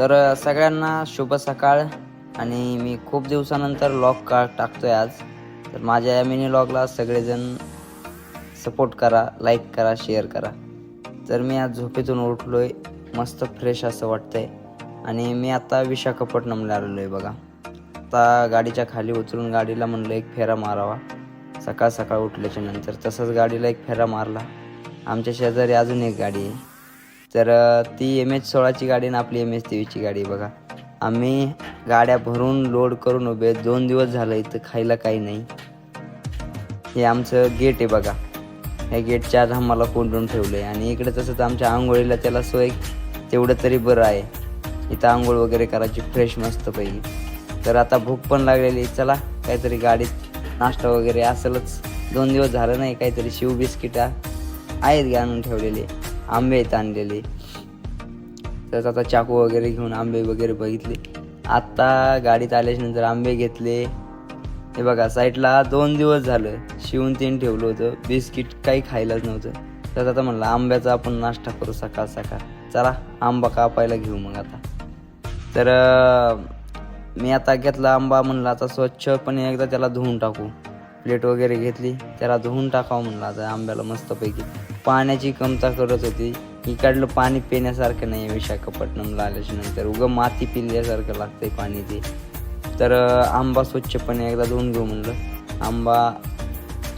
तर सगळ्यांना शुभ सकाळ आणि मी खूप दिवसानंतर लॉग का टाकतोय आज. तर माझ्या या मिनी लॉगला सगळेजण सपोर्ट करा लाईक करा शेअर करा. तर मी आज झोपेतून उठलोय मस्त फ्रेश असं वाटतंय. आणि मी आता विशाखापट्टणमला आलेलो आहे बघा. आता गाडीच्या खाली उतरून गाडीला म्हणलं एक फेरा मारावा. सकाळ सकाळ उठल्याच्या नंतर तसंच गाडीला एक फेरा मारला. आमच्या शेजारी अजून एक गाडी आहे. तर ती एम एच सोळाची गाडी आणि आपली एम एच तेवीसची गाडी आहे बघा. आम्ही गाड्या भरून लोड करून उभे दोन दिवस झालं इथं खायला काही नाही. हे आमचं गेट आहे बघा. या गेटच्या आज आम्हाला कोंडून ठेवलं आहे आणि इकडे तसंच आमच्या आंघोळीला त्याला सोय तेवढं तरी बरं आहे. इथं आंघोळ वगैरे करायची फ्रेश मस्त पैकी. तर आता भूक पण लागलेली चला काहीतरी गाडीत नाश्ता वगैरे असेलच. दोन दिवस झालं नाही काहीतरी शिव बिस्किटा आहेत आणून ठेवलेले. आंबे आहेत आणलेले. तर आता चाकू वगैरे घेऊन आंबे वगैरे बघितले. आत्ता गाडीत आल्याच्यानंतर आंबे घेतले. हे बघा साईडला दोन दिवस झालं. शिवून तीन ठेवलं होतं. बिस्किट काही खायलाच नव्हतं. तर आता म्हणलं आंब्याचा आपण नाश्ता करू सकाळ सकाळ. चला आंबा कापायला घेऊ मग आता. तर मी आता घेतला आंबा म्हणलं आता स्वच्छपणे एकदा त्याला धुवून टाकू. प्लेट वगैरे घेतली त्याला धुवून टाकावं म्हणलं आता आंब्याला मस्तपैकी. पाण्याची कमता करत होती. इकडलं पाणी पिण्यासारखं नाही आहे विशाखापट्टणमला आल्याच्यानंतर. उगं माती पिल्यासारखं लागतंय पाणी ते. तर आंबा स्वच्छपणे एकदा धुवून घेऊ म्हणलं. आंबा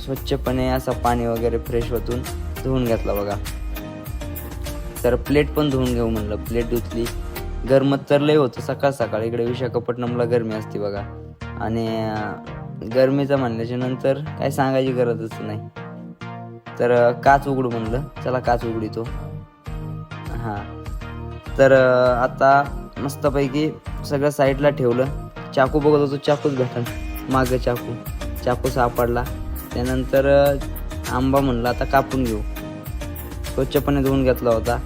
स्वच्छपणे असा पाणी वगैरे फ्रेश होतून धुवून घेतला बघा. तर प्लेट पण धुवून घेऊ म्हणलं. प्लेट धुतली. गरमत तर लय होतं. सकाळ सकाळ इकडे विशाखापट्टणमला गरमी असते बघा. आणि गरमीचं म्हणल्याच्या नंतर काय सांगायची गरजच नाही. तर काच उघडू म्हणलं. चला काच उघडितो. हां. तर आता मस्तपैकी सगळं साईडला ठेवलं. चाकू बघत होतो चाकूच भेटन. मागं चाकू. चाकू सापडला. त्यानंतर आंबा म्हणलं आता कापून घेऊ. स्वच्छपणे धुवून घेतला होता.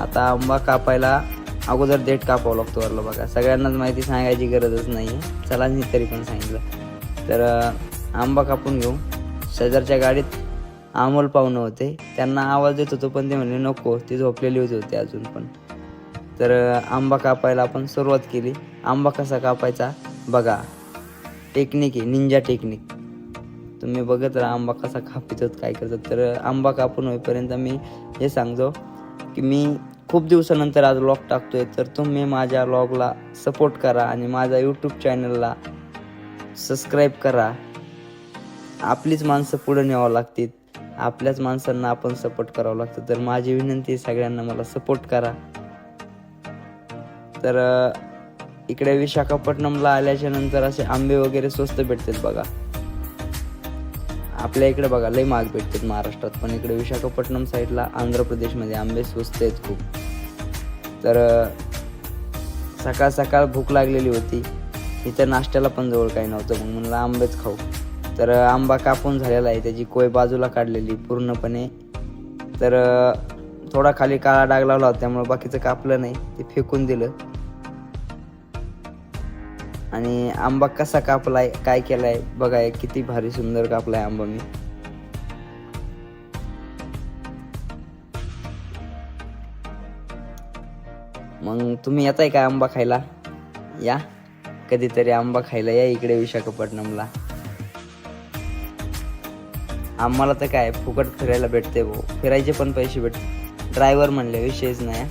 आता आंबा कापायला अगोदर देठ कापावं लागतो वरला बघा. सगळ्यांनाच माहिती सांगायची गरजच नाही आहे चला मी तरी पण सांगितलं. तर आंबा कापून घेऊ. शेजारच्या गाडीत अमोल पाहुणं होते. त्यांना आवाज देत होतो पण ते म्हणले नको ते झोपलेली होती होते अजून पण. तर आंबा कापायला आपण सुरुवात केली. आंबा कसा कापायचा? बघा. टेक्निक आहे निंजा टेक्निक. तुम्ही बघत राहा आंबा कसा कापितात काय करतात तर आंबा कापून होईपर्यंत मी हे सांगतो की मी खूप दिवसानंतर आज लॉग टाकतोय. तर तुम्ही माझ्या लॉगला सपोर्ट करा आणि माझ्या यूट्यूब चॅनलला सबस्क्राईब करा. आपलीच माणसं पुढे न्यावं लागतील. आपल्याच माणसांना आपण सपोर्ट करावं लागतं. तर माझी विनंती आहे सगळ्यांना मला सपोर्ट करा. तर इकडे विशाखापट्टणमला आल्याच्यानंतर असे आंबे वगैरे स्वस्त भेटतात बघा. आपल्या इकडे बघा लय महाग भेटतात महाराष्ट्रात. पण इकडे विशाखापट्टणम साईडला आंध्र प्रदेशमध्ये आंबे स्वस्त आहेत खूप. तर सकाळ सकाळ भूक लागलेली होती. इथं नाश्त्याला पण जवळ काही नव्हतं. मग म्हणलं आंबेच खाऊ. तर आंबा कापून झालेला आहे. त्याची कोय बाजूला काढलेली पूर्णपणे. तर थोडा खाली काळा डाग लावला होता. त्यामुळे बाकीचं कापलं नाही. ते फेकून दिलं. आणि आंबा कसा कापलाय काय केलाय बघा. किती भारी सुंदर कापलाय आंबा मी. मग तुम्ही येताय का आंबा खायला? या. कधीतरी आंबा खायला या इकडे विशाखापट्टणमला. आम्हाला तर काय फुकट फिरायला भेटते भाऊ. फिरायचे पण पैसे भेटते ड्रायव्हर म्हणले विषयच नाही.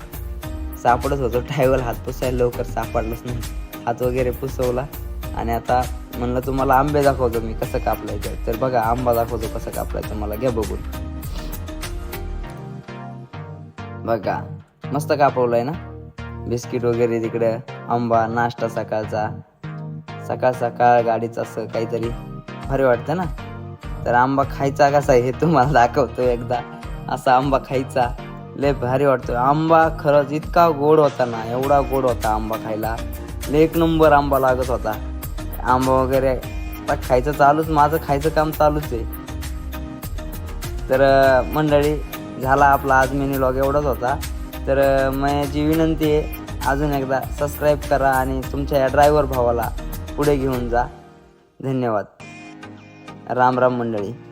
सापडत होतो. ड्रायव्हर हात पुसायला लवकर सापडलंच नाही. हात वगैरे पुसवला. आणि आता म्हणलं तुम्हाला आंबे दाखवतो मी कसं कापलायचं. तर बघा आंबा दाखवतो कसं कापलायचं. मला घ्या बघून. बघा मस्त कापवलंय ना? बिस्किट वगैरे तिकडे आंबा नाश्ता सकाळचा. सकाळ सकाळ गाडीचं असं काहीतरी भारी वाटतं ना? तर आंबा खायचा कसा आहे हे तुम्हाला दाखवतो एकदा. असा आंबा खायचा. लय भारी वाटतो. आंबा खरंच इतका गोड होता ना एवढा गोड होता आंबा खायला. लय एक नंबर आंबा लागत होता. आंबा वगैरे आता खायचं चालूच माझं खायचं काम चालूच आहे. तर मंडळी झाला आपला आज मिनी लॉग एवढाच होता. तर माझी विनंती आहे अजून एकदा सबस्क्राईब करा आणि तुमच्या या ड्रायव्हर भावाला पुढे घेऊन जा. धन्यवाद. राम राम मंडळी.